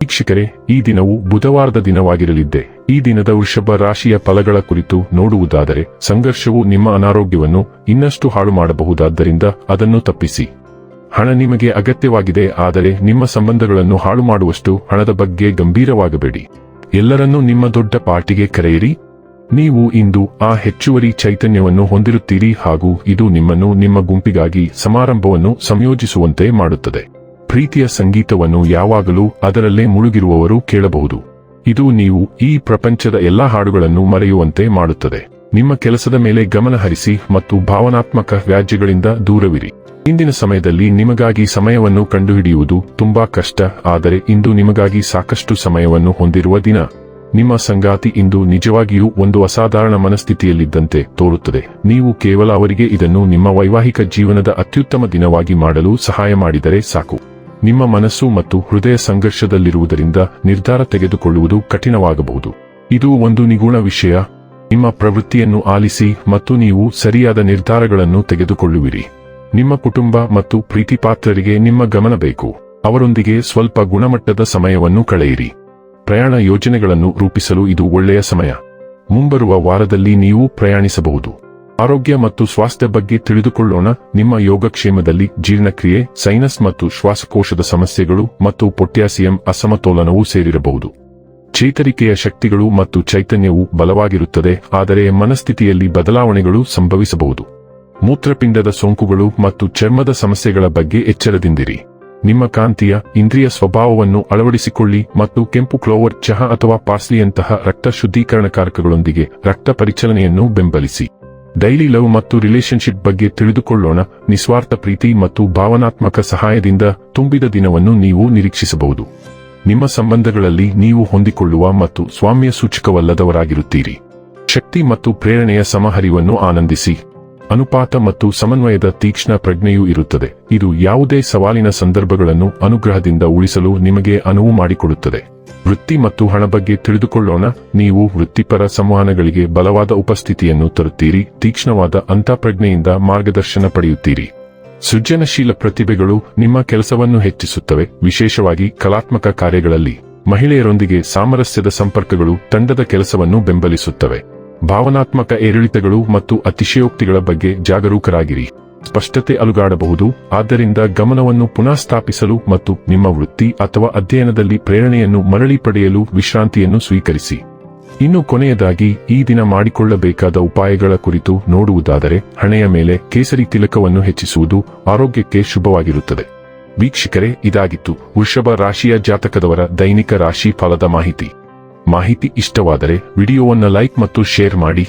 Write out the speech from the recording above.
ವೀಕ್ಷಕರೇ, ಈ ದಿನವು ಬುಧವಾರದ ದಿನವಾಗಿರಲಿದ್ದೆ. ಈ ದಿನದ ವೃಷಭ ರಾಶಿಯ ಫಲಗಳ ಕುರಿತು ನೋಡುವುದಾದರೆ, ಸಂಘರ್ಷವು ನಿಮ್ಮ ಅನಾರೋಗ್ಯವನ್ನು ಇನ್ನಷ್ಟು ಹಾಳು ಮಾಡಬಹುದಾದ್ದರಿಂದ ಅದನ್ನು ತಪ್ಪಿಸಿ. ಹಣ ನಿಮಗೆ ಅಗತ್ಯವಾಗಿದೆ, ಆದರೆ ನಿಮ್ಮ ಸಂಬಂಧಗಳನ್ನು ಹಾಳು ಮಾಡುವಷ್ಟು ಹಣದ ಬಗ್ಗೆ ಗಂಭೀರವಾಗಬೇಡಿ. ಎಲ್ಲರನ್ನೂ ನಿಮ್ಮ ದೊಡ್ಡ ಪಾರ್ಟಿಗೆ ಕರೆಯಿರಿ. ನೀವು ಇಂದು ಆ ಹೆಚ್ಚುವರಿ ಚೈತನ್ಯವನ್ನು ಹೊಂದಿರುತ್ತೀರಿ ಹಾಗೂ ಇದು ನಿಮ್ಮನ್ನು ನಿಮ್ಮ ಗುಂಪಿಗಾಗಿ ಸಮಾರಂಭವನ್ನು ಸಂಯೋಜಿಸುವಂತೆ ಮಾಡುತ್ತದೆ. ಪ್ರೀತಿಯ ಸಂಗೀತವನ್ನು ಯಾವಾಗಲೂ ಅದರಲ್ಲೇ ಮುಳುಗಿರುವವರು ಕೇಳಬಹುದು. ಇದು ನೀವು ಈ ಪ್ರಪಂಚದ ಎಲ್ಲಾ ಹಾಡುಗಳನ್ನು ಮರೆಯುವಂತೆ ಮಾಡುತ್ತದೆ. ನಿಮ್ಮ ಕೆಲಸದ ಮೇಲೆ ಗಮನ ಹರಿಸಿ ಮತ್ತು ಭಾವನಾತ್ಮಕ ವ್ಯಾಜ್ಯಗಳಿಂದ ದೂರವಿರಿ. ಇಂದಿನ ಸಮಯದಲ್ಲಿ ನಿಮಗಾಗಿ ಸಮಯವನ್ನು ಕಂಡುಹಿಡಿಯುವುದು ತುಂಬಾ ಕಷ್ಟ, ಆದರೆ ಇಂದು ನಿಮಗಾಗಿ ಸಾಕಷ್ಟು ಸಮಯವನ್ನು ಹೊಂದಿರುವ ದಿನ. ನಿಮ್ಮ ಸಂಗಾತಿ ಇಂದು ನಿಜವಾಗಿಯೂ ಒಂದು ಅಸಾಧಾರಣ ಮನಸ್ಥಿತಿಯಲ್ಲಿದ್ದಂತೆ ತೋರುತ್ತದೆ. ನೀವು ಕೇವಲ ಅವರಿಗೆ ಇದನ್ನು ನಿಮ್ಮ ವೈವಾಹಿಕ ಜೀವನದ ಅತ್ಯುತ್ತಮ ದಿನವಾಗಿ ಮಾಡಲು ಸಹಾಯ ಮಾಡಿದರೆ ಸಾಕು. ನಿಮ್ಮ ಮನಸ್ಸು ಮತ್ತು ಹೃದಯ ಸಂಘರ್ಷದಲ್ಲಿರುವುದರಿಂದ ನಿರ್ಧಾರ ತೆಗೆದುಕೊಳ್ಳುವುದು ಕಠಿಣವಾಗಬಹುದು. ಇದು ಒಂದು ನಿಗೂಢ ವಿಷಯ. ನಿಮ್ಮ ಪ್ರವೃತ್ತಿಯನ್ನು ಆಲಿಸಿ ಮತ್ತು ನೀವು ಸರಿಯಾದ ನಿರ್ಧಾರಗಳನ್ನು ತೆಗೆದುಕೊಳ್ಳುವಿರಿ. ನಿಮ್ಮ ಕುಟುಂಬ ಮತ್ತು ಪ್ರೀತಿಪಾತ್ರರಿಗೆ ನಿಮ್ಮ ಗಮನ ಬೇಕು. ಅವರೊಂದಿಗೆ ಸ್ವಲ್ಪ ಗುಣಮಟ್ಟದ ಸಮಯವನ್ನು ಕಳೆಯಿರಿ. ಪ್ರಯಾಣ ಯೋಜನೆಗಳನ್ನು ರೂಪಿಸಲು ಇದು ಒಳ್ಳೆಯ ಸಮಯ. ಮುಂಬರುವ ವಾರದಲ್ಲಿ ನೀವು ಪ್ರಯಾಣಿಸಬಹುದು. ಆರೋಗ್ಯ ಮತ್ತು ಸ್ವಾಸ್ಥ್ಯ ಬಗ್ಗೆ ತಿಳಿದುಕೊಳ್ಳೋಣ. ನಿಮ್ಮ ಯೋಗಕ್ಷೇಮದಲ್ಲಿ ಜೀರ್ಣಕ್ರಿಯೆ, ಸೈನಸ್ ಮತ್ತು ಶ್ವಾಸಕೋಶದ ಸಮಸ್ಯೆಗಳು ಮತ್ತು ಪೊಟ್ಯಾಸಿಯಂ ಅಸಮತೋಲನವೂ ಸೇರಿರಬಹುದು. ಚೇತರಿಕೆಯ ಶಕ್ತಿಗಳು ಮತ್ತು ಚೈತನ್ಯವು ಬಲವಾಗಿರುತ್ತದೆ, ಆದರೆ ಮನಸ್ಥಿತಿಯಲ್ಲಿ ಬದಲಾವಣೆಗಳು ಸಂಭವಿಸಬಹುದು. ಮೂತ್ರಪಿಂಡದ ಸೋಂಕುಗಳು ಮತ್ತು ಚರ್ಮದ ಸಮಸ್ಯೆಗಳ ಬಗ್ಗೆ ಎಚ್ಚರದಿಂದಿರಿ. ನಿಮ್ಮ ಕಾಂತಿಯ, ಇಂದ್ರಿಯ ಸ್ವಭಾವವನ್ನು ಅಳವಡಿಸಿಕೊಳ್ಳಿ ಮತ್ತು ಕೆಂಪು ಕ್ಲೋವರ್ ಚಹಾ ಅಥವಾ ಪಾಸ್ಲಿಯಂತಹ ರಕ್ತ ಶುದ್ಧೀಕರಣಕಾರಕಗಳೊಂದಿಗೆ ರಕ್ತ ಪರಿಚಲನೆಯನ್ನು ಬೆಂಬಲಿಸಿ. ಡೈಲಿ ಲವ್ ಮತ್ತು ರಿಲೇಶನ್ಶಿಪ್ ಬಗ್ಗೆ ತಿಳಿದುಕೊಳ್ಳೋಣ. ನಿಸ್ವಾರ್ಥ ಪ್ರೀತಿ ಮತ್ತು ಭಾವನಾತ್ಮಕ ಸಹಾಯದಿಂದ ತುಂಬಿದ ದಿನವನ್ನು ನೀವು ನಿರೀಕ್ಷಿಸಬಹುದು. ನಿಮ್ಮ ಸಂಬಂಧಗಳಲ್ಲಿ ನೀವು ಹೊಂದಿಕೊಳ್ಳುವ ಮತ್ತು ಸ್ವಾಮ್ಯ ಸೂಚಕವಲ್ಲದವರಾಗಿರುತ್ತೀರಿ. ಶಕ್ತಿ ಮತ್ತು ಪ್ರೇರಣೆಯ ಸಮಹರಿವನ್ನು ಆನಂದಿಸಿ. ಅನುಪಾತ ಮತ್ತು ಸಮನ್ವಯದ ತೀಕ್ಷ್ಣ ಪ್ರಜ್ಞೆಯೂ ಇರುತ್ತದೆ. ಇದು ಯಾವುದೇ ಸವಾಲಿನ ಸಂದರ್ಭಗಳನ್ನು ಅನುಗ್ರಹದಿಂದ ಉಳಿಸಲು ನಿಮಗೆ ಅನುವು ಮಾಡಿಕೊಡುತ್ತದೆ. ವೃತ್ತಿ ಮತ್ತು ಹಣ ಬಗ್ಗೆ ತಿಳಿದುಕೊಳ್ಳೋಣ. ನೀವು ವೃತ್ತಿಪರ ಸಂವಹನಗಳಿಗೆ ಬಲವಾದ ಉಪಸ್ಥಿತಿಯನ್ನು ತರುತ್ತೀರಿ. ತೀಕ್ಷ್ಣವಾದ ಅಂತಃಪ್ರಜ್ಞೆಯಿಂದ ಮಾರ್ಗದರ್ಶನ ಪಡೆಯುತ್ತೀರಿ. ಸೃಜನಶೀಲ ಪ್ರತಿಭೆಗಳು ನಿಮ್ಮ ಕೆಲಸವನ್ನು ಹೆಚ್ಚಿಸುತ್ತವೆ. ವಿಶೇಷವಾಗಿ ಕಲಾತ್ಮಕ ಕಾರ್ಯಗಳಲ್ಲಿ. ಮಹಿಳೆಯರೊಂದಿಗೆ ಸಾಮರಸ್ಯದ ಸಂಪರ್ಕಗಳು ತಂಡದ ಕೆಲಸವನ್ನು ಬೆಂಬಲಿಸುತ್ತವೆ. ಭಾವನಾತ್ಮಕ ಏರಿಳಿತಗಳು ಮತ್ತು ಅತಿಶಯೋಕ್ತಿಗಳ ಬಗ್ಗೆ ಜಾಗರೂಕರಾಗಿರಿ. ಸ್ಪಷ್ಟತೆ ಅಲುಗಾಡಬಹುದು. ಆದ್ದರಿಂದ ಗಮನವನ್ನು ಪುನಃ ಸ್ಥಾಪಿಸಲು ಮತ್ತು ನಿಮ್ಮ ವೃತ್ತಿ ಅಥವಾ ಅಧ್ಯಯನದಲ್ಲಿ ಪ್ರೇರಣೆಯನ್ನು ಮರಳಿ ಪಡೆಯಲು ವಿಶ್ರಾಂತಿಯನ್ನು ಸ್ವೀಕರಿಸಿ. ಇನ್ನು ಕೊನೆಯದಾಗಿ, ಈ ದಿನ ಮಾಡಿಕೊಳ್ಳಬೇಕಾದ ಉಪಾಯಗಳ ಕುರಿತು ನೋಡುವುದಾದರೆ, ಹಣೆಯ ಮೇಲೆ ಕೇಸರಿ ತಿಲಕವನ್ನು ಹೆಚ್ಚಿಸುವುದು ಆರೋಗ್ಯಕ್ಕೆ ಶುಭವಾಗಿರುತ್ತದೆ. ವೀಕ್ಷಕರೇ, ಇದಾಗಿತ್ತು ವೃಷಭ ರಾಶಿಯ ಜಾತಕದವರ ದೈನಿಕ ರಾಶಿ ಫಲದ ಮಾಹಿತಿ. ಮಾಹಿತಿ ಇಷ್ಟವಾದರೆ ವಿಡಿಯೋವನ್ನು ಲೈಕ್ ಮತ್ತು ಶೇರ್ ಮಾಡಿ.